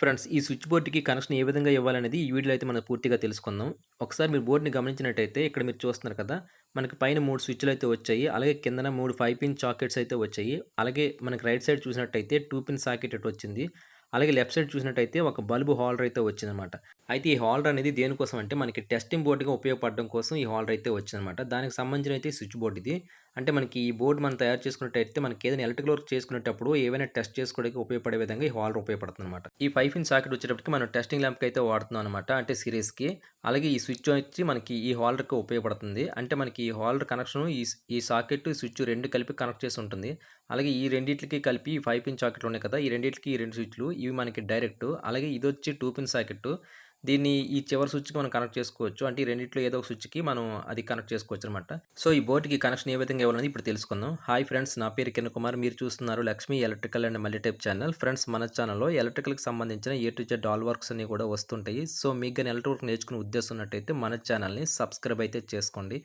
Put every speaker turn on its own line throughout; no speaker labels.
Friends ఈ switch బోర్డుకి connection ఏ విధంగా ఇవ్వాలనేది ఈ వీడియోలో అయితే మనం పూర్తిగా తెలుసుకుందాం. ఒకసారి మీరు బోర్డ్‌ని గమనించినట్టయితే ఇక్కడ మీరు చూస్తున్నారు కదా! మనకి పైన మూడు స్విచ్లు అయితే వచ్చాయి. అలాగే కిందన 3 5 పిన్ చాకెట్స్ అయితే వచ్చాయి. అలాగే మనకి రైట్ సైడ్ చూసినట్టయితే టూ పిన్ సాకెట్ వచ్చింది. అలాగే లెఫ్ట్ సైడ్ చూసినట్టయితే ఒక బల్బు హోల్డర్ అయితే వచ్చిందనమాట. అయితే ఈ హోల్డర్ అనేది దేనికోసం అంటే మనకి టెస్టింగ్ బోర్డుగా ఉపయోగపడడం కోసం ఈ హోల్డర్ అయితే వచ్చిందనమాట. దానికి సంబంధించిన అయితే స్విచ్ బోర్డ్ ఇది. అంటే మనకి ఈ బోర్డు మనం తయారు చేసుకున్నట్టయితే మనకి ఏదైనా ఎలక్ట్రికల్ వర్క్ చేసుకునేటప్పుడు ఏవైనా టెస్ట్ చేసుకోవడానికి ఉపయోగపడే విధంగా ఈ హాలర్ ఉపయోగపడుతుంది అనమాట ఈ ఫైవ్ ఇన్ సాకెట్ వచ్చేటప్పటికి మనం టెస్టింగ్ ల్యాంప్‌కి అయితే వాడుతున్నాం అనమాట. అంటే సిరీస్‌కి. అలాగే ఈ స్విచ్ వచ్చి మనకి ఈ హోల్డర్‌కి ఉపయోగపడుతుంది. అంటే మనకి ఈ హాలర్ కనెక్షన్ ఈ ఈ సాకెట్, స్విచ్ రెండు కలిపి కనెక్ట్ చేసి ఉంటుంది. అలాగే ఈ రెండింటికి కలిపి ఫైవ్ పిన్ సాకెట్లు ఉన్నాయి కదా! ఈ రెండింటికి ఈ రెండు స్విచ్‌లు ఇవి మనకి డైరెక్ట్. అలాగే ఇది వచ్చి టూ పిన్ సాకెట్. దీన్ని ఈ చివరి స్విచ్‌కి మనం కనెక్ట్ చేసుకోవచ్చు. అంటే ఈ రెండిట్లో ఏదో ఒక స్విచ్‌కి మనం అది కనెక్ట్ చేసుకోవచ్చు అనమాట సో ఈ బోర్డుకి కనెక్షన్ ఏ విధంగా ఇవ్వాలని ఇప్పుడు తెలుసుకుందాం. హాయ్ ఫ్రెండ్స్ నా పేరు కిరణ్ కుమార్. మీరు చూస్తున్నారు Lakshmi electrical and multitype channel. Friends మన ఛానల్‌లో ఎలక్ట్రికల్‌కి సంబంధించిన A to Z all works అన్ని కూడా వస్తుంటాయి. సో మీకు కానీ ఎలక్ట్రిక్ నేర్చుకునే ఉద్దేశం ఉన్నట్టయితే మన ఛానల్‌ని సబ్స్క్రైబ్ అయితే చేసుకోండి.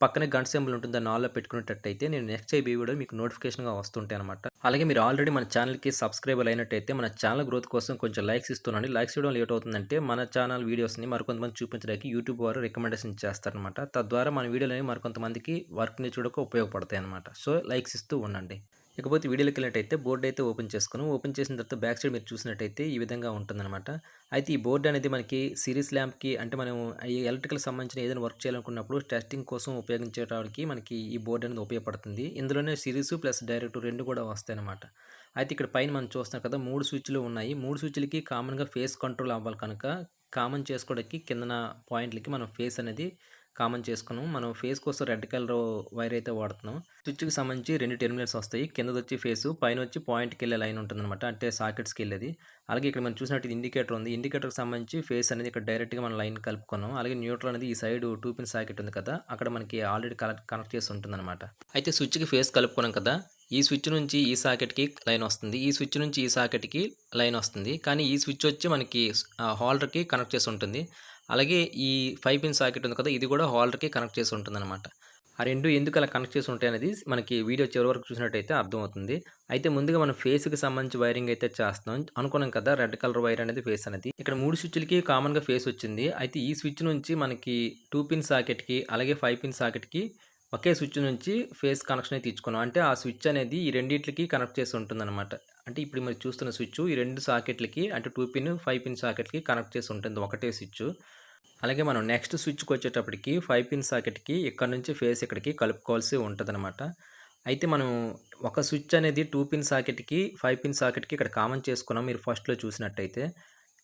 పక్కనే గంట సింబల్ ఉంటుంది. దాన్ని ఆల్‌లో పెట్టుకునేటట్టయితే నేను నెక్స్ట్ ఏ వీడియో మీకు నోటిఫికేషన్‌గా వస్తుంటాయి అనమాట. అలాగే మీరు ఆల్రెడీ మన ఛానల్‌కి సబ్స్క్రైబర్ అయినట్టయితే మన ఛానల్ గ్రోత్ కోసం కొంచెం లైక్స్ ఇస్తున్నాను లైక్స్ ఇవ్వడం లేట్ అవుతుందంటే మన ఛానల్ వీడియోస్‌ని మరికొంతమంది చూపించడానికి యూట్యూబ్ వారు రికమెండేషన్ చేస్తారనమాట. తద్వారా మన వీడియోలనేవి మరికొంతమందికి వర్క్ నేర్చుకోవడానికి ఉపయోగపడతాయి అనమాట. సో లైక్స్ ఇస్తూ ఉండండి. ఇకపోతే వీడియోలోకి వెళ్ళినట్టయితే బోర్డు అయితే ఓపెన్ చేసుకుని ఓపెన్ చేసిన తర్వాత బ్యాక్ సైడ్ మీరు చూసినట్టయితే ఈ విధంగా ఉంటుందన్నమాట. అయితే ఈ బోర్డు అనేది మనకి సిరీస్ ల్యాంప్‌కి అంటే మనం ఈ ఎలక్ట్రికల్ సంబంధించిన ఏదైనా వర్క్ చేయాలనుకున్నప్పుడు టెస్టింగ్ కోసం ఉపయోగించడానికి మనకి ఈ బోర్డు అనేది ఉపయోగపడుతుంది. ఇందులోనే సిరీస్ ప్లస్ డైరెక్ట్ రెండు కూడా వస్తాయన్నమాట. అయితే ఇక్కడ పైన మనం చూస్తున్నాం కదా! మూడు స్విచ్‌లు ఉన్నాయి. మూడు స్విచ్‌లకి కామన్‌గా ఫేస్ కంట్రోల్ అవ్వాలి కనుక కామన్ చేసుకోవడానికి కిందన పాయింట్‌లకి మనం ఫేస్ అనేది కామన్ చేసుకున్నాం. మనం ఫేస్ కోసం రెడ్ కలర్ వైర్ అయితే వాడుతున్నాం. స్విచ్‌కి సంబంధించి రెండు టెర్మినల్స్ వస్తాయి. కింద వచ్చి ఫేస్ పైన వచ్చి పాయింట్కి వెళ్ళే లైన్ ఉంటుందన్నమాట. అంటే సాకెట్స్కి వెళ్ళేది అలాగే ఇక్కడ మనం చూసినట్టు ఇండికేటర్ ఉంది. ఇండికేటర్‌కి సంబంధించి ఫేస్ అనేది ఇక్కడ డైరెక్ట్‌గా మనం లైన్ కలుపుకున్నాం. అలాగే న్యూట్రల్ అనేది ఈ సైడ్ టూ పిన్ సాకెట్ ఉంది కదా! అక్కడ మనకి ఆల్రెడీ కనెక్ట్ కనెక్ట్ చేసి ఉంటుందన్నమాట. అయితే స్విచ్‌కి ఫేస్ కలుపుకున్నాం కదా! ఈ స్విచ్ నుంచి ఈ సాకెట్‌కి లైన్ వస్తుంది. ఈ స్విచ్ నుంచి ఈ సాకెట్‌కి లైన్ వస్తుంది. కానీ ఈ స్విచ్ వచ్చి మనకి హాల్డర్కి హోల్డర్‌కి కనెక్ట్ చేసి ఉంటుంది. అలాగే ఈ ఫైవ్ పిన్ సాకెట్ ఉంది కదా! ఇది కూడా హోల్డర్‌కి కనెక్ట్ చేసి ఉంటుందన్నమాట. ఆ రెండు ఎందుకు అలా కనెక్ట్ చేసి ఉంటాయనేది మనకి వీడియో చివరి వరకు చూసినట్టయితే అర్థమవుతుంది. అయితే ముందుగా మనం ఫేస్‌కి సంబంధించి వైరింగ్ అయితే చేస్తున్నాం. అనుకున్నాం కదా! రెడ్ కలర్ వైర్ అనేది ఫేస్ అనేది. ఇక్కడ మూడు స్విచ్‌లకి కామన్‌గా ఫేస్ వచ్చింది. అయితే ఈ స్విచ్ నుంచి మనకి టూ పిన్ సాకెట్‌కి అలాగే ఫైవ్ పిన్ సాకెట్‌కి ఒకే స్విచ్ నుంచి ఫేస్ కనెక్షన్ అయితే ఇచ్చుకున్నాం. అంటే ఆ స్విచ్ అనేది ఈ రెండింటికి కనెక్ట్ చేసి ఉంటుందన్నమాట. అంటే ఇప్పుడు మీరు చూస్తున్న స్విచ్ ఈ రెండు సాకెట్‌లకి అంటే టూ పిన్, ఫైవ్ పిన్ సాకెట్‌కి కనెక్ట్ చేసి ఉంటుంది ఒకటే స్విచ్. అలాగే మనం నెక్స్ట్ స్విచ్‌కి వచ్చేటప్పటికి ఫైవ్ పిన్ సాకెట్‌కి ఇక్కడ నుంచి ఫేస్ ఇక్కడికి కలుపుకోవాల్సి ఉంటదనమాట. అయితే మనం ఒక స్విచ్ అనేది టూ పిన్ సాకెట్‌కి, ఫైవ్ పిన్ సాకెట్‌కి ఇక్కడ కామన్ చేసుకున్నాం మీరు ఫస్ట్‌లో చూసినట్టయితే.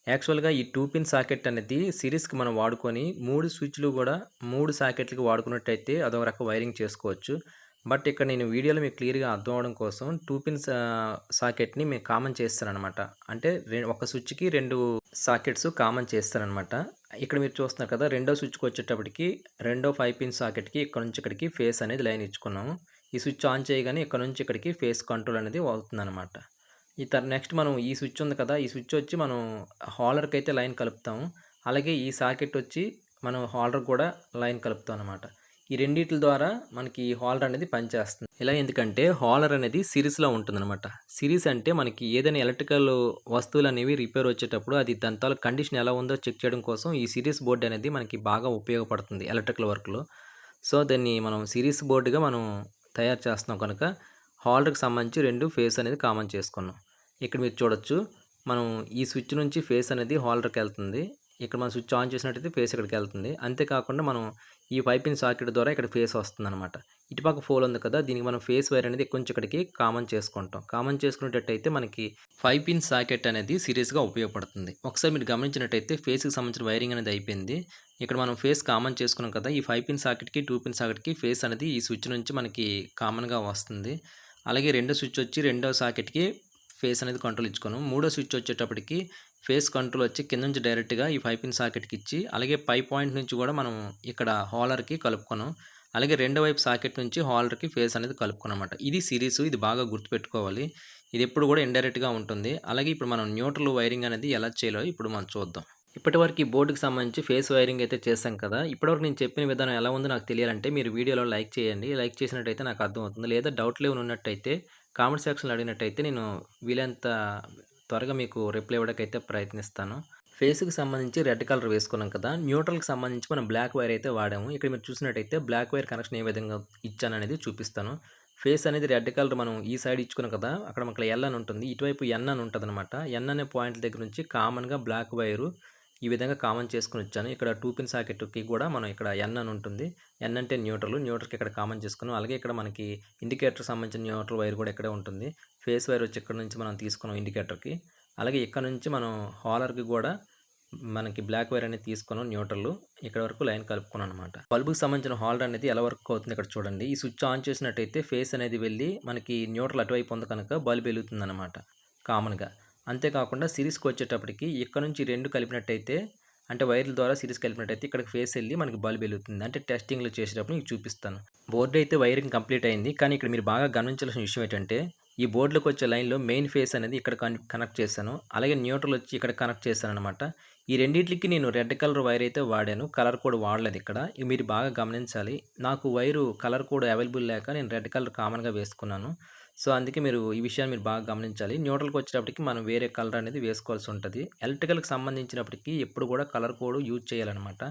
యాక్చువల్‌గా ఈ టూ పిన్ సాకెట్ అనేది సిరీస్‌కి మనం వాడుకొని మూడు స్విచ్‌లు కూడా మూడు సాకెట్‌లకి వాడుకున్నట్టయితే అదొక రకం వైరింగ్ చేసుకోవచ్చు. బట్ ఇక్కడ నేను వీడియోలో మీకు క్లియర్‌గా అర్థం అవడం కోసం టూ పిన్ సాకెట్‌ని మేము కామన్ చేస్తానమాట అంటే రె ఒక స్విచ్‌కి రెండు సాకెట్స్ కామన్ చేస్తానమాట ఇక్కడ మీరు చూస్తున్నారు కదా! రెండో స్విచ్‌కి వచ్చేటప్పటికి రెండో ఫైవ్ పిన్ సాకెట్‌కి ఇక్కడ నుంచి ఇక్కడికి ఫేస్ అనేది లైన్ ఇచ్చుకున్నాము. ఈ స్విచ్ ఆన్ చేయగానే ఇక్కడ నుంచి ఇక్కడికి ఫేస్ కంట్రోల్ అనేది అవుతుందన్నమాట ఈ తర్ నెక్స్ట్ మనం ఈ స్విచ్ ఉంది కదా! ఈ స్విచ్ వచ్చి మనం హాలర్కి అయితే లైన్ కలుపుతాము. అలాగే ఈ సాకెట్ వచ్చి మనం హాలర్ కూడా లైన్ కలుపుతాం అనమాట. ఈ రెండిట్ల ద్వారా మనకి ఈ అనేది పనిచేస్తుంది. ఇలా ఎందుకంటే హాలర్ అనేది సిరీస్‌లో ఉంటుందన్నమాట. సిరీస్ అంటే మనకి ఏదైనా ఎలక్ట్రికల్ వస్తువులు అనేవి రిపేర్ వచ్చేటప్పుడు అది దాని కండిషన్ ఎలా ఉందో చెక్ చేయడం కోసం ఈ సిరీస్ బోర్డ్ అనేది మనకి బాగా ఉపయోగపడుతుంది ఎలక్ట్రికల్ వర్క్‌లో. సో దాన్ని మనం సిరీస్ బోర్డుగా మనం తయారు చేస్తున్నాం కనుక హాల్డర్కి సంబంధించి రెండు ఫేస్ అనేది కామన్ చేసుకున్నాం. ఇక్కడ మీరు చూడొచ్చు. మనం ఈ స్విచ్ నుంచి ఫేస్ అనేది హాల్డర్కి వెళ్తుంది ఇక్కడ మనం స్విచ్ ఆన్ చేసినట్టయితే ఫేస్ ఇక్కడికి వెళ్తుంది అంతేకాకుండా మనం ఈ పైపింగ్ సాకెట్ ద్వారా ఇక్కడ ఫేస్ వస్తుందనమాట. ఇటుపక్క ఫోల్ ఉంది కదా! దీనికి మనం ఫేస్ వైర్ అనేది కొంచెం ఇక్కడికి కామన్ చేసుకుంటాం. కామన్ చేసుకునేటట్టయితే మనకి ఫైవ్ పిన్ సాకెట్ అనేది సీరియస్గా ఉపయోగపడుతుంది. ఒకసారి మీరు గమనించినట్టయితే ఫేస్‌కి సంబంధించిన వైరింగ్ అనేది అయిపోయింది. ఇక్కడ మనం ఫేస్ కామన్ చేసుకున్నాం కదా! ఈ ఫైవ్ పిన్ సాకెట్‌కి, టూ పిన్ సాకెట్‌కి ఫేస్ అనేది ఈ స్విచ్ నుంచి మనకి కామన్‌గా వస్తుంది. అలాగే రెండో స్విచ్ వచ్చి రెండో సాకెట్‌కి ఫేస్ అనేది కంట్రోల్ ఇచ్చుకోను మూడో స్విచ్ వచ్చేటప్పటికి ఫేస్ కంట్రోల్ వచ్చి కింద నుంచి డైరెక్ట్‌గా ఈ 5 పిన్ సాకెట్‌కి ఇచ్చి అలాగే పై పాయింట్ నుంచి కూడా మనం ఇక్కడ హాలర్కి కలుపుకున్నాం. అలాగే రెండో వైపు సాకెట్ నుంచి హాలర్కి ఫేస్ అనేది కలుపుకున్నమాట ఇది సిరీస్ ఇది బాగా గుర్తుపెట్టుకోవాలి. ఇది ఎప్పుడు కూడా ఇండైరెక్ట్‌గా ఉంటుంది. అలాగే ఇప్పుడు మనం న్యూట్రల్ వైరింగ్ అనేది ఎలా చేయాలో ఇప్పుడు మనం చూద్దాం. ఇప్పటివరకు ఈ బోర్డుకి సంబంధించి ఫేస్ వైరింగ్ అయితే చేశాం కదా! ఇప్పటివరకు నేను చెప్పిన విధానం ఎలా ఉందో నాకు తెలియాలంటే మీరు వీడియోలో లైక్ చేయండి. లైక్ చేసినట్టయితే నాకు అర్థమవుతుంది. లేదా డౌట్లు ఏమైనా ఉన్నట్టయితే కామెంట్ సెక్షన్‌లో అడిగినట్టయితే నేను వీలైనంత త్వరగా మీకు రిప్లై ఇవ్వడానికైతే ప్రయత్నిస్తాను. ఫేస్‌కి సంబంధించి రెడ్ కలర్ వేసుకున్నాం కదా! న్యూట్రల్‌కి సంబంధించి మనం బ్లాక్ వైర్ అయితే వాడాము. ఇక్కడ మీరు చూసినట్టయితే బ్లాక్ వైర్ కనెక్షన్ ఏ విధంగా ఇచ్చాననేది చూపిస్తాను. ఫేస్ అనేది రెడ్ కలర్ మనం ఈ సైడ్ ఇచ్చుకున్నాం కదా! అక్కడ మనకి ఎల్ అని ఉంటుంది. ఇటువైపు ఎన్ అని అనమాట ఎన్ అనే పాయింట్ దగ్గర నుంచి కామన్‌గా బ్లాక్ వైరు ఈ విధంగా కామన్ చేసుకుని వచ్చాను. ఇక్కడ టూ పిన్ సాకెట్‌కి కూడా మనం ఇక్కడ ఎన్ అని ఉంటుంది. ఎన్ అంటే న్యూట్రల్. న్యూట్రల్‌కి ఇక్కడ కామన్ చేసుకున్నాం. అలాగే ఇక్కడ మనకి ఇండికేటర్ సంబంధించిన న్యూట్రల్ వైర్ కూడా ఇక్కడే ఉంటుంది. ఫేస్ వైర్ వచ్చి ఇక్కడ నుంచి మనం తీసుకున్నాం ఇండికేటర్‌కి. అలాగే ఇక్కడ నుంచి మనం హాలర్‌కి కూడా మనకి బ్లాక్ వైర్ అనేది తీసుకున్నాం న్యూట్రల్. ఇక్కడ వరకు లైన్ కలుపుకున్నాం అనమాట. బల్బుకి సంబంధించిన హోల్డర్ అనేది ఎలా వర్క్ అవుతుంది ఇక్కడ చూడండి. ఈ స్విచ్ ఆన్ చేసినట్టయితే ఫేస్ అనేది వెళ్ళి మనకి న్యూట్రల్ అటువైపు ఉంది కనుక బల్బ్ వెలుగుతుందనమాట కామన్‌గా. అంతేకాకుండా సిరీస్‌కి వచ్చేటప్పటికి ఇక్కడ నుంచి రెండు కలిపినట్టయితే అంటే వైర్ల ద్వారా సిరీస్ కలిపినట్టయితే ఇక్కడికి ఫేస్ వెళ్ళి మనకి బల్బ్ వెలుగుతుంది. అంటే టెస్టింగ్‌లో చేసేటప్పుడు మీకు చూపిస్తాను. బోర్డు అయితే వైరింగ్ కంప్లీట్ అయింది. కానీ ఇక్కడ మీరు బాగా గమనించాల్సిన విషయం ఏంటంటే ఈ బోర్డులోకి వచ్చే లైన్‌లో మెయిన్ ఫేస్ అనేది ఇక్కడ కనెక్ట్ చేశాను. అలాగే న్యూట్రల్ వచ్చి ఇక్కడ కనెక్ట్ చేశాను అనమాట ఈ రెండింటికి నేను రెడ్ కలర్ వైర్ అయితే వాడాను. కలర్ కోడ్ వాడలేదు ఇక్కడ. ఇవి మీరు బాగా గమనించాలి. నాకు వైరు కలర్ కోడ్ అవైలబుల్ లేక నేను రెడ్ కలర్ కామన్‌గా వేసుకున్నాను. సో, అందుకే మీరు ఈ విషయాన్ని మీరు బాగా గమనించాలి. న్యూట్రల్‌కి వచ్చేటప్పటికి మనం వేరే కలర్ అనేది వేసుకోవాల్సి ఉంటుంది ఎలక్ట్రికల్‌కి సంబంధించినప్పటికీ ఎప్పుడు కూడా కలర్ కోడ్ యూజ్ చేయాలన్నమాట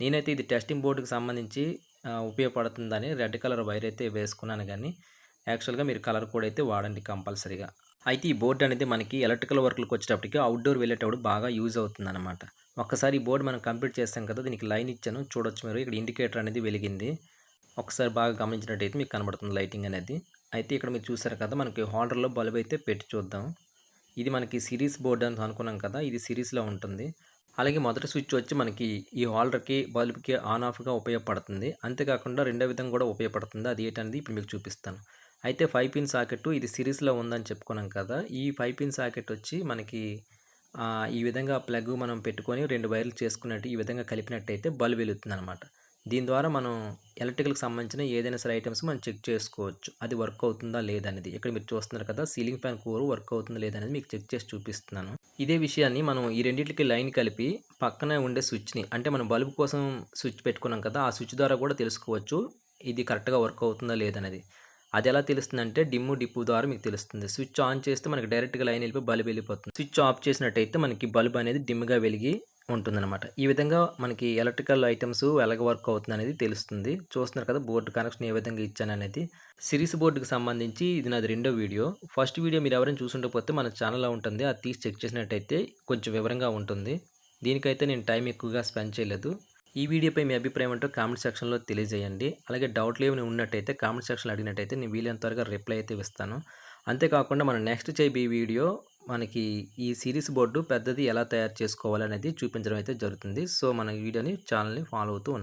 నేనైతే ఇది టెస్టింగ్ బోర్డ్‌కి సంబంధించి ఉపయోగపడుతుందని రెడ్ కలర్ వైర్ అయితే వేసుకున్నాను కానీ యాక్చువల్‌గా మీరు కలర్ కోడ్ అయితే వాడండి కంపల్సరీగా. అయితే ఈ బోర్డు అనేది మనకి ఎలక్ట్రికల్ వర్క్లకు వచ్చేటప్పటికి అవుట్‌డోర్ వెళ్ళేటప్పుడు బాగా యూజ్ అవుతుందన్నమాట ఒక్కసారి ఈ బోర్డ్ మనం కంప్లీట్ చేస్తాం కదా! దీనికి లైన్ ఇచ్చాను. చూడొచ్చు మీరు ఇక్కడ ఇండికేటర్ అనేది వెలిగింది. ఒకసారి బాగా గమనించినట్టయితే మీకు కనబడుతుంది లైటింగ్ అనేది. అయితే ఇక్కడ మీరు చూసారు కదా! మనకి హోల్డర్‌లో బల్బ్ అయితే పెట్టి చూద్దాం. ఇది మనకి సిరీస్ బోర్డు అని అనుకున్నాం కదా! ఇది సిరీస్‌లో ఉంటుంది. అలాగే మొదటి స్విచ్ వచ్చి మనకి ఈ హోల్డర్‌కి, బల్బ్‌కి ఆన్ ఆఫ్‌గా ఉపయోగపడుతుంది. అంతేకాకుండా రెండో విధంగా కూడా ఉపయోగపడుతుంది. అది ఏంటనేది ఇప్పుడు మీకు చూపిస్తాను. అయితే ఫైవ్ పిన్ సాకెట్ ఇది సిరీస్‌లో ఉందని చెప్పుకున్నాం కదా! ఈ ఫైవ్ పిన్ సాకెట్ వచ్చి మనకి ఈ విధంగా ప్లగ్ మనం పెట్టుకొని రెండు వైర్లు చేసుకున్నట్టు ఈ విధంగా కలిపినట్టయితే బల్బ్ వెలుగుతుందనమాట. దీని ద్వారా మనం ఎలక్ట్రికల్‌కి సంబంధించిన ఏదైనా సరే ఐటమ్స్ మనం చెక్ చేసుకోవచ్చు. అది వర్క్ అవుతుందా లేదనేది ఇక్కడ మీరు చూస్తున్నారు కదా! సీలింగ్ ఫ్యాన్ కూర వర్క్ అవుతుందా లేదనేది మీకు చెక్ చేసి చూపిస్తున్నాను. ఇదే విషయాన్ని మనం ఈ రెండింటికి లైన్ కలిపి పక్కనే ఉండే స్విచ్‌ని అంటే మనం బల్బ్ కోసం స్విచ్ పెట్టుకున్నాం కదా! ఆ స్విచ్ ద్వారా కూడా తెలుసుకోవచ్చు. ఇది కరెక్ట్‌గా వర్క్ అవుతుందా లేదనేది. అది ఎలా తెలుస్తుందంటే డిమ్, డిప్పు ద్వారా మీకు తెలుస్తుంది. స్విచ్ ఆన్ చేస్తే మనకి డైరెక్ట్‌గా లైన్ వెళ్ళిపోయి బల్బ్ వెళ్ళిపోతుంది. స్విచ్ ఆఫ్ చేసినట్టయితే మనకి బల్బ్ అనేది డిమ్‌గా వెలిగి ఉంటుందన్నమాట ఈ విధంగా మనకి ఎలక్ట్రికల్ ఐటమ్స్ ఎలాగ వర్క్ అవుతుందనేది తెలుస్తుంది. చూస్తున్నారు కదా! బోర్డు కనెక్షన్ ఏ విధంగా ఇచ్చాననేది. సిరీస్ బోర్డుకి సంబంధించి ఇది నాది రెండో వీడియో. ఫస్ట్ వీడియో మీరు ఎవరైనా చూసుండకపోతే మన ఛానల్‌లో ఉంటుంది. అది తీసి చెక్ చేసినట్టయితే కొంచెం వివరంగా ఉంటుంది. దీనికైతే నేను టైం ఎక్కువగా స్పెండ్ చేయలేదు. ఈ వీడియోపై మీ అభిప్రాయం ఏంటో కామెంట్ సెక్షన్‌లో తెలియజేయండి. అలాగే డౌట్లు ఏమైనా ఉన్నట్టయితే కామెంట్ సెక్షన్‌లో అడిగినట్టయితే నేను వీలైనంత త్వరగా రిప్లై అయితే ఇస్తాను. అంతేకాకుండా మనం నెక్స్ట్ చేయబోయే వీడియో మనకి ఈ సిరీస్ బోర్డు పెద్దది ఎలా తయారు చేసుకోవాలనేది చూపించడం అయితే జరుగుతుంది. సో, మన వీడియోని ఛానల్‌ని ఫాలో అవుతూ ఉండండి.